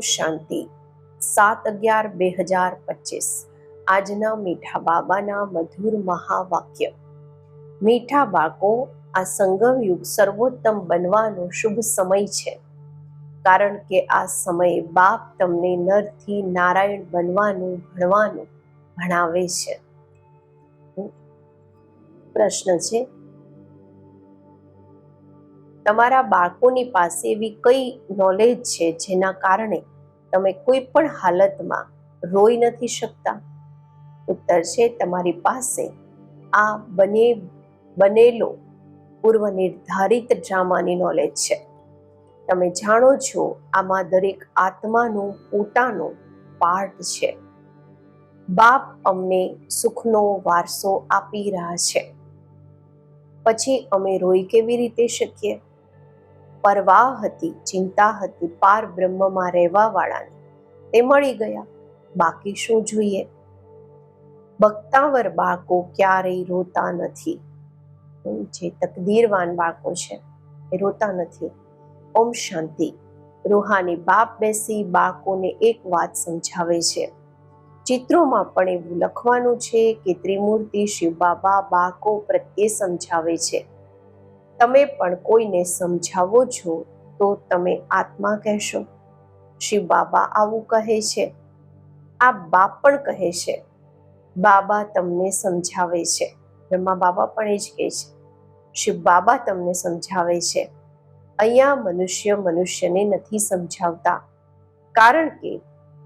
શાંતિ. સાત અગિયાર બે હજાર પચીસ. આજના મીઠા બાબાના મધુર મહાવાક્ય. મીઠા બાળકો, આ સંગમ યુગ સર્વોત્તમ બનવાનો શુભ સમય છે. કારણ કે આ સમયે બાપ તમને નરથી નારાયણ બનવાનું, ભણવાનું ભણાવે છે. પ્રશ્ન છે તમારા બાળકોની પાસે એવી કઈ નોલેજ છે જેના કારણે તમે કોઈ પણ હાલતમાં રોઈ નથી શકતા? ઉત્તર છે, તમારી પાસે આ બને, બનેલો પૂર્વ નિર્ધારિત ડ્રામાની નોલેજ છે. તમે જાણો છો, આમાં દરેક આત્માનું, પોતાનું પાર્ટ છે. બાપ અમને સુખનો વારસો આપી રહ્યા છે. પછી અમે રોઈ કેવી રીતે શકીએ? પરવાહ હતી, ચિંતા હતી, પાર બ્રહ્મમાં રહેવા વાળાને તે મળી ગયા. બાકી શું જોઈએ? બક્તાવર બાળકો ક્યારેય રોતા નથી. જે તકદીરવાન બાળકો છે, એ રોતા નથી. ઓમ શાંતિ. રૂહાની બાપ બેસી બાળકોને એક વાત સમજાવે છે. ચિત્રોમાં પણ એવું લખવાનું છે કે ત્રિમૂર્તિ શિવ બાબા બાળકો પ્રત્યે સમજાવે છે. તમે પણ કોઈને સમજાવો છો, તો તમે આત્મા કહેશો. શિવ બાબા આવું કહે છે. આ બાપ પણ કહે છે. બાબા તમને સમજાવે છે. બ્રહ્મા બાબા પણ એ જ કહે છે. શિવ બાબા તમને સમજાવે છે. અહીંયા મનુષ્ય મનુષ્યને નથી સમજાવતા. કારણ કે,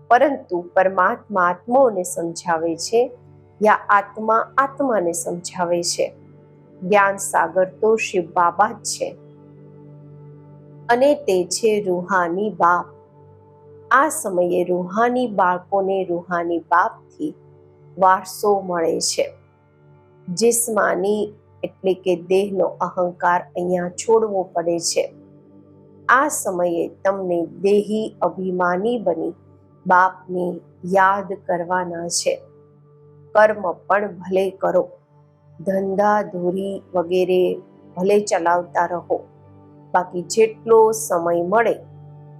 પરંતુ પરમાત્મા આત્માઓને સમજાવે છે. યા આત્મા આત્માને સમજાવે છે. જ્ઞાન સાગર તો શિવ બાબા જ છે. અને તે છે રૂહાની બાપ. આ સમયે રૂહાની બાળકોને રૂહાની બાપથી વારસો મળે છે. જિસ્માની એટલે કે દેહનો અહંકાર અહીંયા છોડવો પડે છે. આ સમયે તમને દેહી અભિમાની બની બાપને યાદ કરવાના છે. કર્મ પણ ભલે કરો. ધંધા, ધોરી વગેરે ભલે ચલાવતા રહો, બાકી જેટલો સમય મળે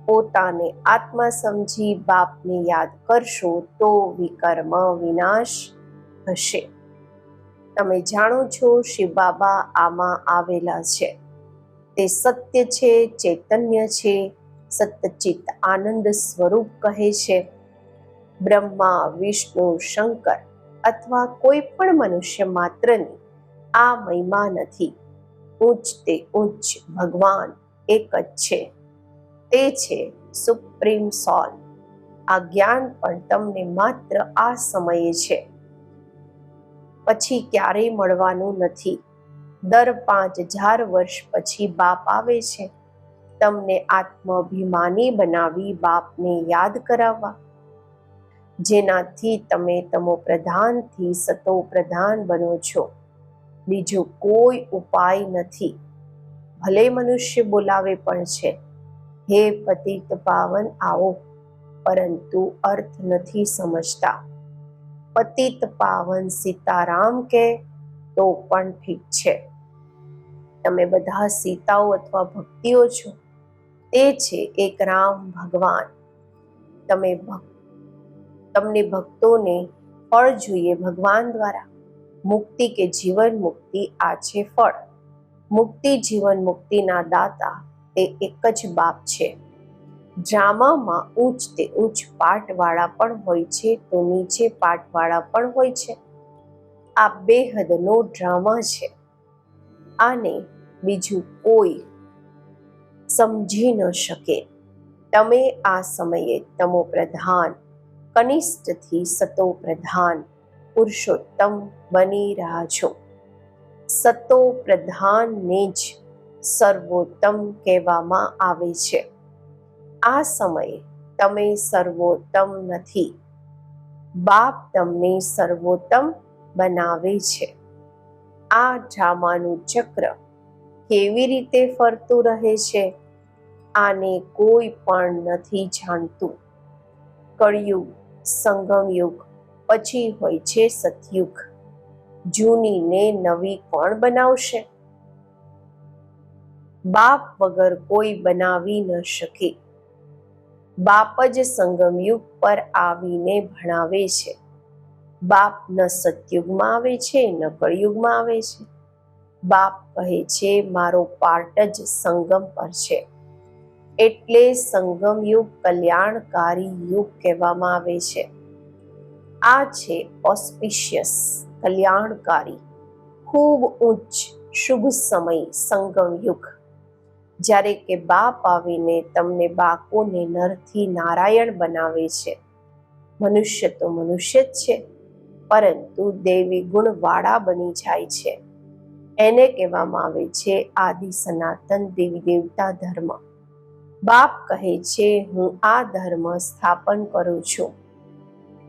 પોતાને આત્મા સમજી બાપને યાદ કરશો તો વિકર્મ વિનાશ હશે તમે જાણો છો શિવ બાબા આમાં આવેલા છે. તે સત્ય છે, ચૈતન્ય છે સત્યચિત આનંદ સ્વરૂપ કહે છે. બ્રહ્મા, વિષ્ણુ, શંકર અથવા કોઈ પણ મનુષ્ય માત્રની આ મહિમા નથી. ઉચ્ચ તે ઉચ્ચ, ભગવાન એક જ છે. તે છે સુપ્રીમ સોલ આ જ્ઞાન પણ તમને માત્ર આ સમયે છે. પછી ક્યારેય મળવાનું નથી. દર પાંચ હજાર વર્ષ પછી બાપ આવે છે. તમને આત્માભિમાની બનાવી બાપને યાદ કરાવવા. જેનાથી તમે તમો પ્રધાનથી સતો પ્રધાન બનો છો. બીજો કોઈ ઉપાય નથી. ભલે મનુષ્ય બોલાવે પણ છે. હે પતિત પાવન, આવો. પરંતુ અર્થ નથી સમજતા. પતિત પાવન સીતારામ કે તો પણ ઠીક છે. તમે બધા સીતાઓ અથવા ભક્તિઓ છો. તે છે એક રામ ભગવાન. તમે તમને ભક્તોને ફળ જોઈએ ભગવાન દ્વારા. મુક્તિ કે જીવન મુક્તિ આ છે ફળ. મુક્તિ જીવન મુક્તિના દાતા તે એક જ બાપ છે. ડ્રામામાં ઉચ્ચ તે ઉચ્ચ પાઠવાળા પણ હોય છે તો નીચે પાઠવાળા પણ હોય છે. આ બેહદનો ડ્રામા છે. આને બીજું કોઈ સમજી ન શકે. તમે આ સમયે તમો પ્રધાન કનિષ્ઠથી સતો પ્રધાન પુરુષોત્તમ બની રહ્યા છો. સતો પ્રધાનને જ સર્વોત્તમ કહેવામાં આવે છે. આ સમયે તમે સર્વોત્તમ નથી. બાપ તમને સર્વોત્તમ બનાવે છે. આ ડ્રામાનું ચક્ર કેવી રીતે ફરતું રહે છે, આને કોઈ પણ નથી જાણતું. કળયુગ સંગમ યુગ પછી હોય છે સતયુગ. જૂનીને નવી કોણ બનાવશે? બાપ વગર કોઈ બનાવી ન શકે. બાપ જ સંગમયુગ પર આવીને ભણાવે છે. બાપ ન સતયુગમાં આવે છે, ન કળયુગમાં આવે છે. બાપ કહે છે, મારો પાર્ટ જ સંગમ પર છે. એટલે સંગમ યુગ કલ્યાણકારી યુગ કહેવામાં આવે છે. આ છે ઓસ્પિશિયસ કલ્યાણકારી, ખૂબ ઉચ્ચ, શુભ સમય સંગમ યુગ જ્યારે કે બાપ આવીને તમને બાકોને નરથી નારાયણ બનાવે છે. મનુષ્ય તો મનુષ્ય જ છે, પરંતુ દેવી ગુણવાળા બની જાય છે. એને કહેવામાં આવે છે આદિ સનાતન દેવી દેવતા ધર્મ. બાપ કહે છે, હું આ ધર્મ સ્થાપન કરું છું.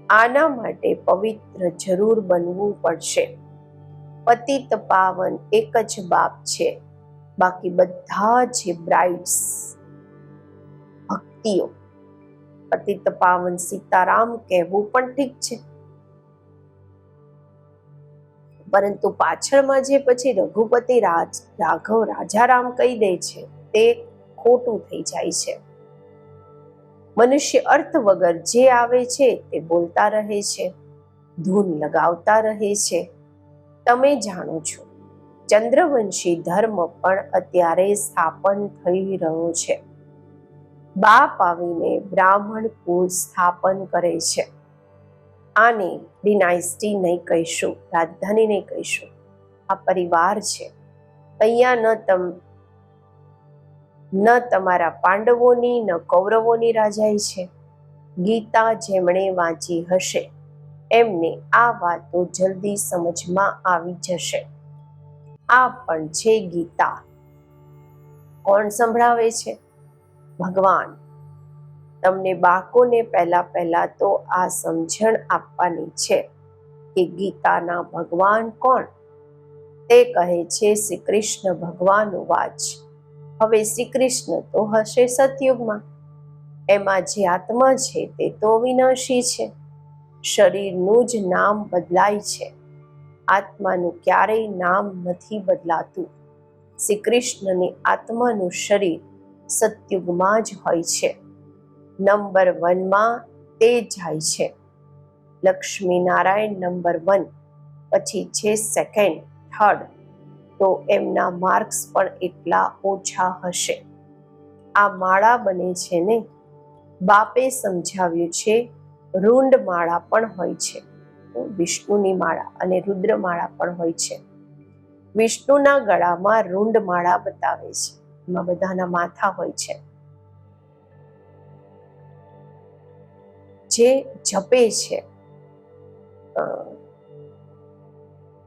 આના માટે પવિત્ર જરૂર બનવું પડશે. પતિત પાવન એક જ બાપ છે. બાકી બધા જે બ્રાઇડ્સ ભક્તિઓ. પતિત પાવન સીતારામ કહેવું પણ ઠીક છે. પરંતુ પાછળમાં જે પછી રઘુપતિ રાજ, રાઘવ રાજારામ કહી દે છે, તે ખોટું થઈ જાય છે. મનુષ્ય અર્થ વગર જે આવે છે તે બોલતા રહે છે, ધૂન લગાવતા રહે છે. તમે જાણો છો, ચંદ્રવંશી ધર્મ પણ અત્યારે સ્થાપન થઈ રહ્યો છે. બાપ આવીને બ્રાહ્મણ કુળ સ્થાપન કરે છે. આને ડિનાઇસ્ટી નહીં કહીશું રાજધાની નહીં કહીશું. આ પરિવાર છે. અહીંયા ન તમ ન તમારા પાંડવોની, ન કૌરવોની રાજાઈ છે. ગીતા જેમણે વાંચી હશે, એમને આ વાતો જલ્દી સમજમાં આવી જશે. આ પણ છે ગીતા. કોણ સંભળાવે છે? ભગવાન. તમને બાળકોને પહેલા પહેલા તો આ સમજણ આપવાની છે કે ગીતાના ભગવાન કોણ? તે કહે છે શ્રી કૃષ્ણ ભગવાન વાચ. હવે શ્રી કૃષ્ણ તો હશે સતયુગમાં. એમાં જે આત્મા છે તે તો વિનાશી છે. શરીરનું જ નામ બદલાય છે. આત્માનું ક્યારેય નામ નથી બદલાતું. શ્રી કૃષ્ણની આત્માનું શરીર સતયુગમાં જ હોય છે. નંબર વનમાં તે જાય છે. લક્ષ્મી નારાયણ નંબર વન, પછી છે સેકન્ડ, થર્ડ. તો એમના માર્ક્સ પણ એટલા ઓછા હશે. આ માળા બને છે ને? બાપે સમજાવ્યું છે, રૂંડ માળા પણ હોય છે. વિષ્ણુની માળા અને રુદ્ર માળા પણ હોય છે. વિષ્ણુના ગળામાં રૂંડ માળા બતાવે છે. એમાં બધાના માથા હોય છે. જે જપે છે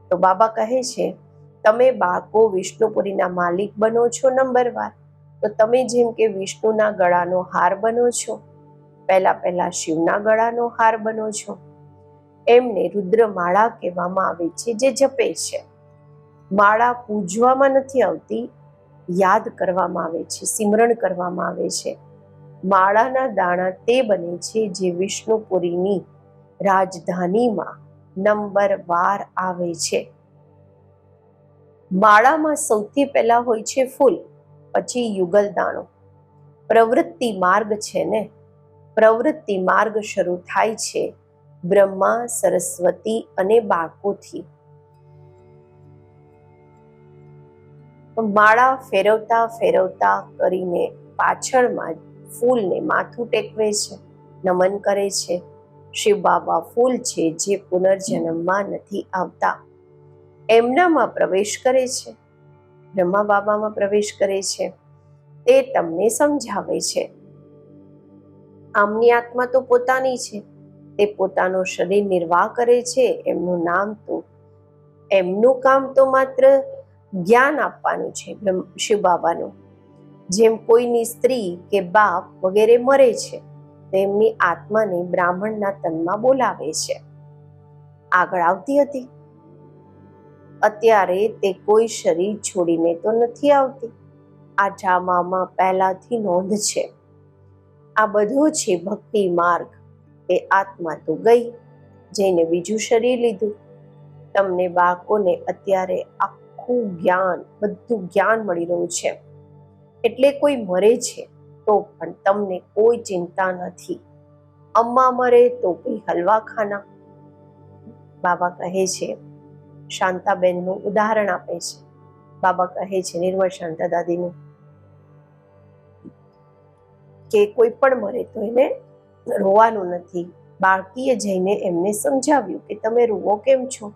તો બાબા કહે છે તમે બાળકો વિષ્ણુપુરીના માલિક બનો છો નંબર વાર તો તમે જેમ કે વિષ્ણુના ગળાનો હાર બનો છો, પહેલા પહેલા શિવના ગળાનો હાર બનો છો. એમને રુદ્ર માળા કહેવામાં આવે છે જે જપે છે. માળા પૂજવામાં નથી આવતી, યાદ કરવામાં આવે છે, સિમરણ કરવામાં આવે છે. માળાના દાણા તે બને છે જે વિષ્ણુપુરીની રાજધાનીમાં નંબર વાર આવે છે. માળામાં સૌથી પહેલા હોય છે ફૂલ, પછી યુગલ દાણો. પ્રવૃત્તિ માર્ગ છે ને? પ્રવૃત્તિ માર્ગ શરૂ થાય છે બ્રહ્મા, સરસ્વતી અને બાળકોથી. માળા ફેરવતા ફેરવતા કરીને પાછળમાં ફૂલને માથું ટેકવે છે, નમન કરે છે. શિવ બાબા ફૂલ છે જે પુનર્જન્મમાં નથી આવતા. એમનામાં પ્રવેશ કરે છે. બ્રહ્મા બાબામાં પ્રવેશ કરે છે. તે તમને સમજાવે છે. આમની આત્મા તો પોતાની છે. તે પોતાનો શરીર નિર્વાહ કરે છે. એમનું નામ તો, એમનું કામ તો માત્ર જ્ઞાન આપવાનું છે શિવ બાબાનું. જેમ કોઈની સ્ત્રી કે બાપ વગેરે મરે છે, તેમની આત્માને બ્રાહ્મણના તનમાં બોલાવે છે. આગળ આવતી હતી. અત્યારે તે કોઈ શરીર છોડીને તો નથી આવતી. આ ડ્રામામાં પહેલાથી નોંધ છે. આ બધું છે ભક્તિ માર્ગ. એ આત્મા તો ગઈ જઈને બીજું શરીર લીધું. તમને બાળકોને અત્યારે આખું જ્ઞાન, બધું જ્ઞાન મળી રહ્યું છે. એટલે કોઈ મરે છે, તો તો પણ તમને કોઈ ચિંતા નથી. અમ્મા મરે તો ભી હલવા ખાના બાબા કહે છે શાંતાબેનનું ઉદાહરણ આપે છે. બાબા કહે છે, નિર્મળ શાંતા દાદીનું. કે કોઈ પણ મરે તો એને રોવાનું નથી. બાળકીએ જઈને એમને સમજાવ્યું કે, તમે રૂવો કેમ છો?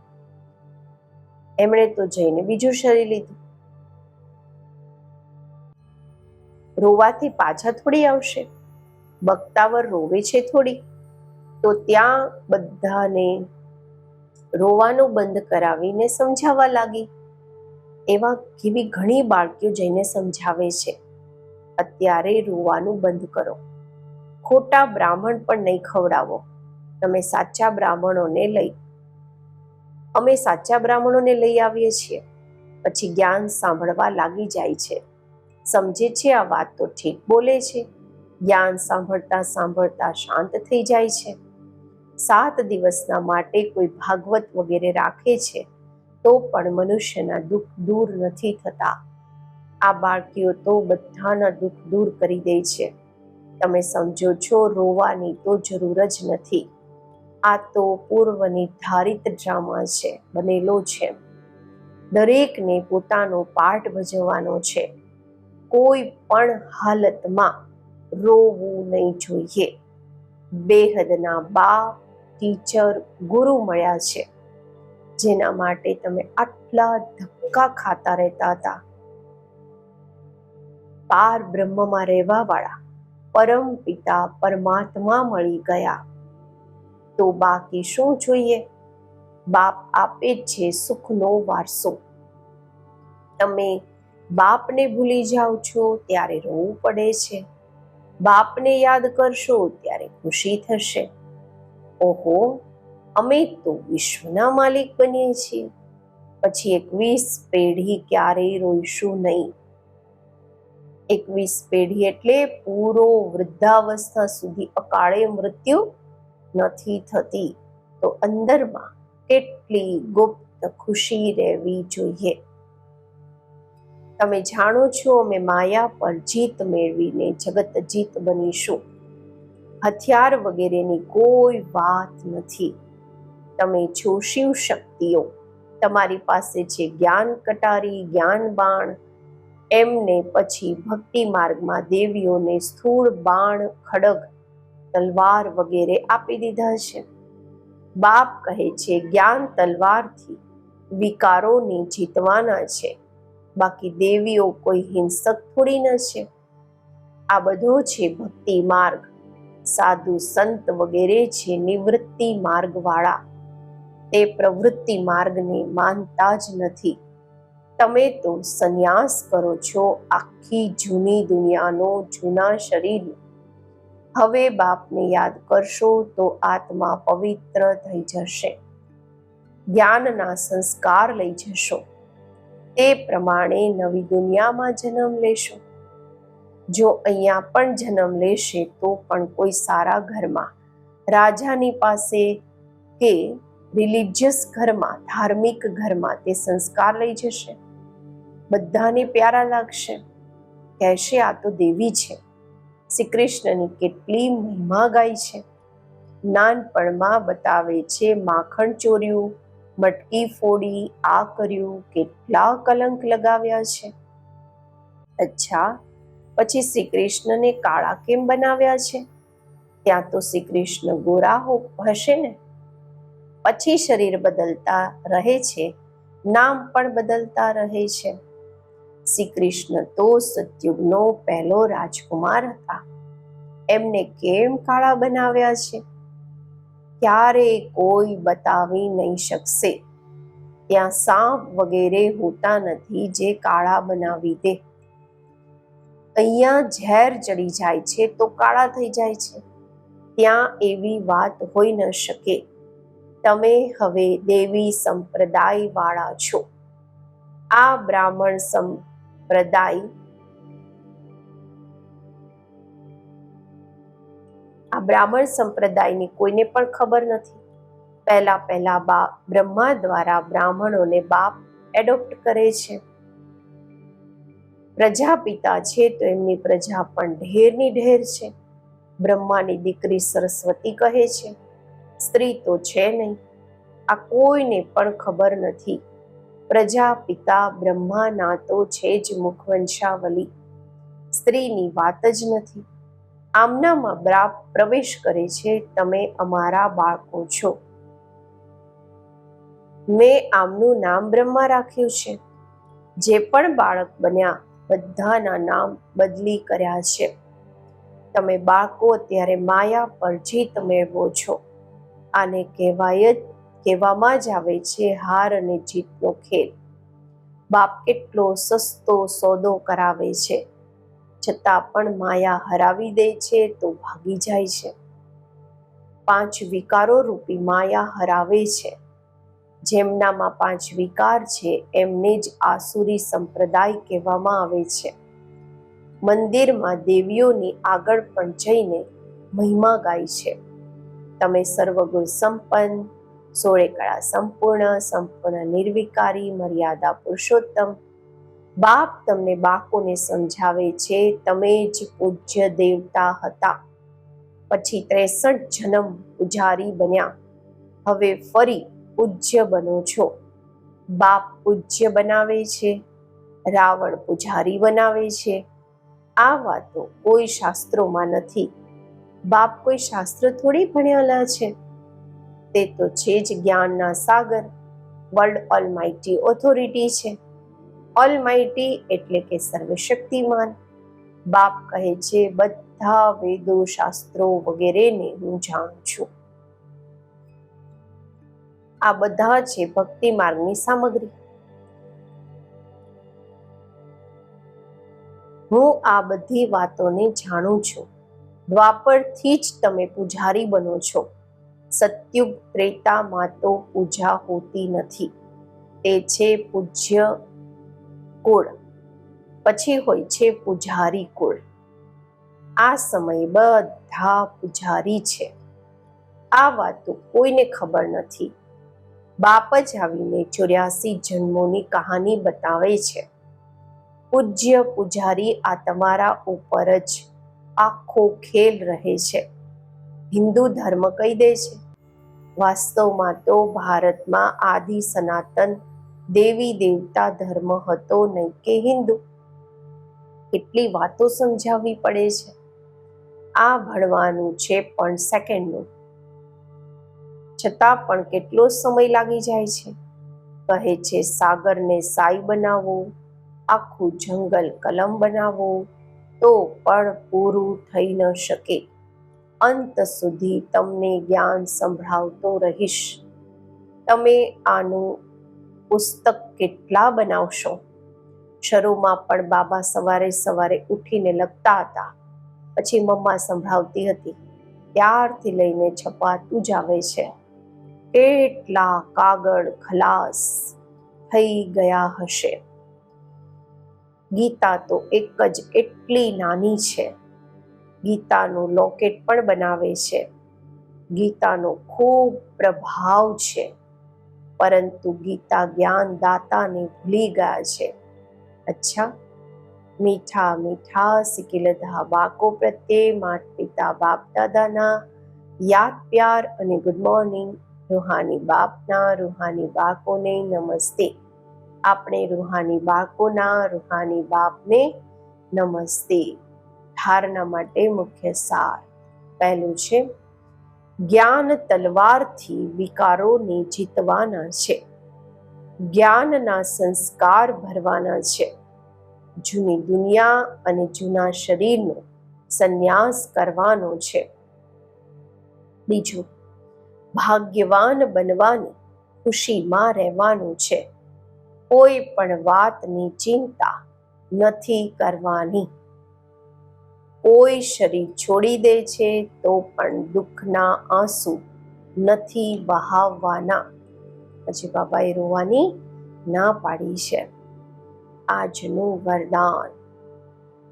એમણે તો જઈને બીજું શરીર લીધું. રોવાથી પાછા થોડી આવશે. બક્તાવર રોવે છે થોડી. તો ત્યાં બધાને રોવાનું બંધ કરાવીને સમજાવવા લાગી. એવા કેવી ઘણી બાળકીઓ જઈને સમજાવે છે. અત્યારે રોવાનું બંધ કરો. ખોટા બ્રાહ્મણ પણ નહીં ખવડાવો. તમે સાચા બ્રાહ્મણોને લઈ અમે સાચા બ્રાહ્મણોને લઈ આવીએ છીએ. પછી જ્ઞાન સાંભળવા લાગી જાય છે. સમજે છે આ વાત તો ઠીક બોલે છે. જ્ઞાન સાંભળતા સાંભળતા શાંત થઈ જાય છે. સાત દિવસના માટે કોઈ ભાગવત વગેરે રાખે છે, તો પણ મનુષ્યના દુઃખ દૂર નથી થતા. આ બાળકીઓ તો બધાના દુઃખ દૂર કરી દે છે. તમે સમજો છો, રોવાની તો જરૂર જ નથી. આ તો પૂર્વ નિર્ધારિત ડ્રામા છે, બનેલો છે. દરેકને પોતાનો પાઠ ભજવવાનો છે. કોઈ પણ હાલતમાં રોવું નહીં જોઈએ. બેહદના બા ટીચર ગુરુ મળ્યા છે. જેના માટે તમે આટલા ધક્કા ખાતા રહેતા હતા. પાર બ્રહ્મમાં રહેવા વાળા પરમ પિતા પરમાત્મા મળી ગયા. તો બાકી શું જોઈએ? બાપ આપે છે સુખનો વારસો. તમે બાપને ભૂલી જાઓ છો ત્યારે રોવું પડે છે. બાપને યાદ કરશો ત્યારે ખુશી થશે. ઓહો, અમે તો વિશ્વના માલિક બનીએ છીએ. પછી એકવીસ પેઢી ક્યારેય રોઈશું નહીં. એકવીસ પેઢી એટલે પૂરો વૃદ્ધાવસ્થા સુધી અકાળે મૃત્યુ નથી થતી. તો અંદરમાં કેટલી ગુપ્ત ખુશી રહેવી જોઈએ? તમે જાણો છો, અમે માયા પર જીત મેળવીને જગત જીત બનીશું. હથિયાર વગેરેની કોઈ વાત નથી. તમે છો શિવ શક્તિઓ, તમારી પાસે છે જ્ઞાન કટારી, જ્ઞાન બાણ, એમને પછી ભક્તિ માર્ગમાં દેવીઓને સ્થૂળ બાણ, ખડગ, તલવાર વગેરે આપી દીધા છે. બાપ કહે છે, જ્ઞાન તલવારથી વિકારોને જીતવાના છે. બાકી દેવીઓ કોઈ હિંસક થોડી ન છે. આ બધો છે ભક્તિ માર્ગ. સાધુ, સંત વગેરે છે નિવૃત્તિ માર્ગ વાળા તે પ્રવૃત્તિ માર્ગને માનતા જ નથી. તમે તો સંન્યાસ કરો છો આખી જૂની દુનિયાનો જૂના શરીર. હવે બાપને યાદ કરશો તો આત્મા પવિત્ર થઈ જશે. જ્ઞાનના સંસ્કાર લઈ જશો. તે પ્રમાણે નવી દુનિયામાં જન્મ લેશો. જો અહીંયા પણ જન્મ લેશે તો પણ કોઈ સારા ઘરમાં. રાજાની પાસે કે રિલિજિયસ ઘરમાં, ધાર્મિક ઘરમાં તે સંસ્કાર લઈ જશે. બધાને પ્યારા લાગશે. કહેશે, આ તો દેવી છે. શ્રી કૃષ્ણની કેટલી મહિમા ગાય છે. નાનપણમાં બતાવે છે, માખણ ચોર્યું, મટકી ફોડી, આ કર્યું, કેટલા કલંક લગાવ્યા છે. અચ્છા પછી શ્રી કૃષ્ણને કાળા કેમ બનાવ્યા છે? ત્યાં તો શ્રી કૃષ્ણ ગોરા હો, હશે ને? પછી શરીર બદલતા રહે છે, નામ પણ બદલતા રહે છે. શ્રી કૃષ્ણ તો સતયુગનો પહેલો રાજકુમાર હતા. એમને કેમ કાળા બનાવ્યા છે? ક્યારે કોઈ બતાવી નહીં શકશે. ત્યાં સાપ વગેરે હોતા નથી જે કાળા બનાવી દે. અહીંયા ઝેર ચડી જાય છે તો કાળા થઈ જાય છે. ત્યાં એવી વાત હોઈ ન શકે. તમે હવે દેવી સંપ્રદાય વાળા છો. આ બ્રાહ્મણ સંપ્રદાય આ બ્રાહ્મણ સંપ્રદાયની કોઈને પણ ખબર નથી. પહેલા પહેલા બા બ્રહ્મા દ્વારા બ્રાહ્મણોને બાપ એડોપ્ટ કરે છે. પ્રજાપિતા છે તો એમની પ્રજા પણ ઢેરની ઢેર છે. બ્રહ્માની દીકરી સરસ્વતી કહે છે, સ્ત્રી તો છે નહીં. આ કોઈને પણ ખબર નથી. પ્રજાપિતા બ્રહ્માના તો છે જ મુખવંશાવલી. સ્ત્રીની વાત જ નથી. આમનામાં બ્રાપ પ્રવેશ કરે છે, તમે અમારા બાળકો છો. મેં આમનું નામ બ્રહ્મા રાખ્યું છે. જે પણ બાળક બન્યા બધાના નામ બદલી કર્યા છે. તમે બાળકો અત્યારે માયા પર જીત મેળવો છો. આને કહેવાય જ, કહેવામાં જ આવે છે હાર અને જીતનો ખેલ. બાપ કેટલો સસ્તો સોદો કરાવે છે. છતાં પણ માયા હરાવી દે છે તો ભાગી જાય છે. પાંચ વિકારો રૂપી માયા હરાવે છે. જેમનામાં પાંચ વિકાર છે, એમને જ આસુરી સંપ્રદાય કહેવામાં આવે છે. મંદિરમાં દેવીઓની આગળ પણ જઈને મહિમા ગાય છે. તમે સર્વગુણ સંપન્ન, સોળે કળા સંપૂર્ણ સંપૂર્ણ નિર્વિકારી, મર્યાદા પુરુષોત્તમ. બાપ તમને બાકોને સમજાવે છે, તમે જ પૂજ્ય દેવતા હતા. પછી ત્રેસઠ જન્મ પૂજારી બન્યા. હવે ફરી પૂજ્ય બનો છો. બાપ પૂજ્ય બનાવે છે, રાવણ પૂજારી બનાવે છે. આ વાતો કોઈ શાસ્ત્રોમાં નથી. બાપ કોઈ શાસ્ત્ર થોડી ભણ્યાલા છે. તે તો છે જ જ્ઞાનના સાગર. વર્લ્ડ ઓલમાઇટી ઓથોરિટી છે. ઓલમાઇટી એટલે કે સર્વશક્તિમાન. બાપ કહે છે, બધા વેદો શાસ્ત્રો વગેરેને હું જાણું છું. આ બધા છે ભક્તિ માર્ગની સામગ્રી. હું આ બધી વાતોને જાણું છું. દ્વાપરથી જ તમે પૂજારી બનો છો. સત્યુગ ત્રેતામાં તો પૂજા હોતી નથી. તે છે પૂજ્ય કુળ. પછી હોય છે પૂજારી કુળ. આ સમયે બધા પૂજારી છે. આ વાતો કોઈને ખબર નથી. બાપ જ આવીને ચોર્યાસી જન્મોની કહાની બતાવે છે. પૂજ્ય પૂજારી આ તમારા ઉપર જ આખો ખેલ રહે છે. હિન્દુ ધર્મ કહી દે છે. વાસ્તવમાં તો ભારતમાં આદિ સનાતન દેવી દેવતા ધર્મ હતો નહીં કે હિન્દુ. કેટલી વાતો સમજાવવી પડે છે. આ ભણવાનું છે પણ સેકન્ડનું છતાં પણ કેટલો સમય લાગી જાય છે? કહે છે, સાગરને સાઈ બનાવો, આખું જંગલ કલમ બનાવો, તો પણ પૂરું થઈ ન શકે. અંત સુધી તમને જ્ઞાન સંભળાવતો રહીશ. તમે આનું પુસ્તક કેટલા બનાવશો? શરૂમાં પણ બાબા સવારે સવારે ઉઠીને લખતા હતા. પછી મમ્મા સંભળાવતી હતી. ત્યારથી લઈને છપાતું જ આવે છે. કેટલા કાગળ ખલાસ થઈ ગયા હશે. ગીતા તો એક જ એટલી નાની છે. ગીતાનું લોકેટ પણ બનાવે છે. ગીતાનો ખૂબ પ્રભાવ છે. પરંતુ ગીતા જ્ઞાન દાતાને ભૂલી ગયા છે. અચ્છા, મીઠા મીઠા સિકિલધા બાકો પ્રત્યે માત પિતા બાપ દાદાના યાદ પ્યાર અને ગુડ મોર્નિંગ રૂહાની બાપના, રૂહાની બાકોને નમસ્તે. આપણે રૂહાની બાકોના રૂહાની બાપને નમસ્તે. ધારણા માટે મુખ્ય સાર. પહેલું છે, જ્ઞાન તલવારથી વિકારોને જીતવાના છે. જ્ઞાનના સંસ્કાર ભરવાના છે. જૂની દુનિયા અને જૂના શરીરનો સંન્યાસ કરવાનો છે. બીજું ભાગ્યવાન બનવાની ખુશીમાં રહેવાનું છે. કોઈ પણ વાતની ચિંતા નથી કરવાની. કોઈ શરીર છોડી દે છે તો પણ દુઃખના આંસુ નથી વહાવવાના પછી બાબાએ રોવાની ના પાડી છે. આજનું વરદાન.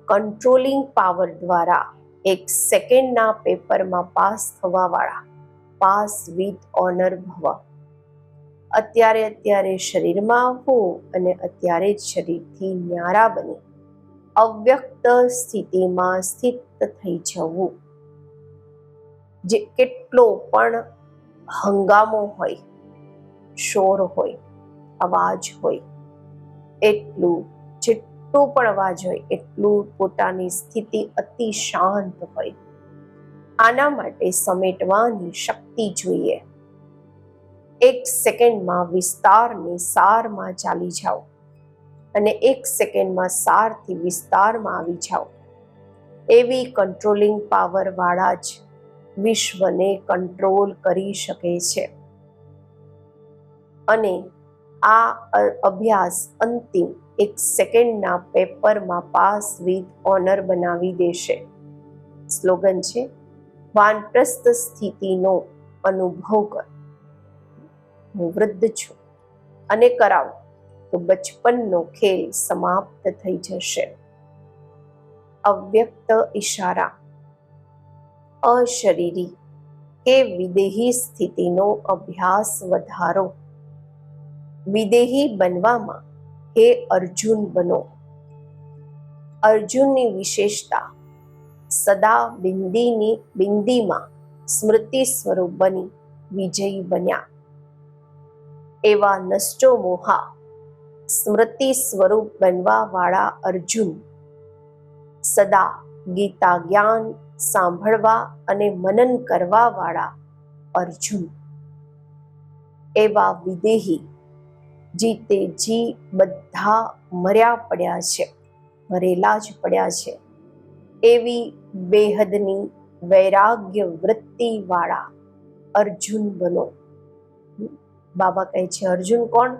કંટ્રોલિંગ પાવર દ્વારા એક સેકન્ડના પેપરમાં પાસ થવાવાળા પાસ વિથ ઓનર ભવ. અત્યારે અત્યારે શરીરમાં આવવું અને અત્યારે જ શરીરથી ન્યારા બની. અવ્યક્ત સ્થિતિમાં સ્થિત થઈ જવું. જે કેટલો પણ હંગામો હોય, શોર હોય, અવાજ હોય, એટલું, જેટલો પણ અવાજ હોય, એટલું પોતાની સ્થિતિ અતિ શાંત હોય. આના માટે સમેટવાની શક્તિ જોઈએ. એક સેકન્ડમાં વિસ્તારની સારમાં ચાલી જાઓ અને એક સેકન્ડમાં સારથી વિસ્તારમાં આવી જાઓ. એવી કંટ્રોલિંગ પાવરવાળા જ વિશ્વને કંટ્રોલ કરી શકે છે. અને આ અભ્યાસ અંતિમ એક સેકન્ડના પેપરમાં પાસ વિથ ઓનર બનાવી દેશે. સ્લોગન છે વાનપ્રસ્થ સ્થિતિનો અનુભવ કર. હું વૃદ્ધ છું અને કરાવું તો બચપનનો ખેલ સમાપ્ત થઈ જશે. અવ્યક્ત ઈશારા. અશરીરી કે વિદેહી સ્થિતિનો અભ્યાસ વધારો. વિદેહી બનવામાં હે અર્જુન બનો. અર્જુનની વિશેષતા સદા બિંદીની બિંદીમાં સ્મૃતિ સ્વરૂપ બની વિજયી બન્યા. એવા નષ્ટો મોહા સ્મૃતિ સ્વરૂપ બનવા વાળા અર્જુન સદા ગીતા જ્ઞાન સાંભળવા અને મનન કરવા વાળા અર્જુન. એવા વિદેહી જીતે જી બધા મર્યા પડ્યા છે, મરેલા જ પડ્યા છે. એવી બેહદની વૈરાગ્ય વૃત્તિ વાળા અર્જુન બનો. બાબા કહે છે, અર્જુન કોણ?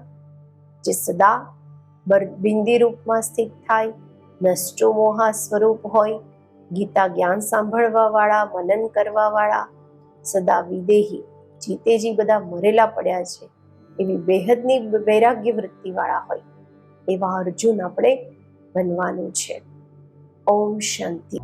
જે સદા બિંદી રૂપમાં સ્થિત થાય, નષ્ટો મોહા સ્વરૂપ હોય, ગીતા જ્ઞાન સાંભળવા વાળા મનન કરવા વાળા સદા વિદેહી જીતેજી બધા મરેલા પડ્યા છે, એવી બેહદની વૈરાગ્ય વૃત્તિ વાળા હોય, એવા અર્જુન આપણે બનવાનું છે. ઓમ શાંતિ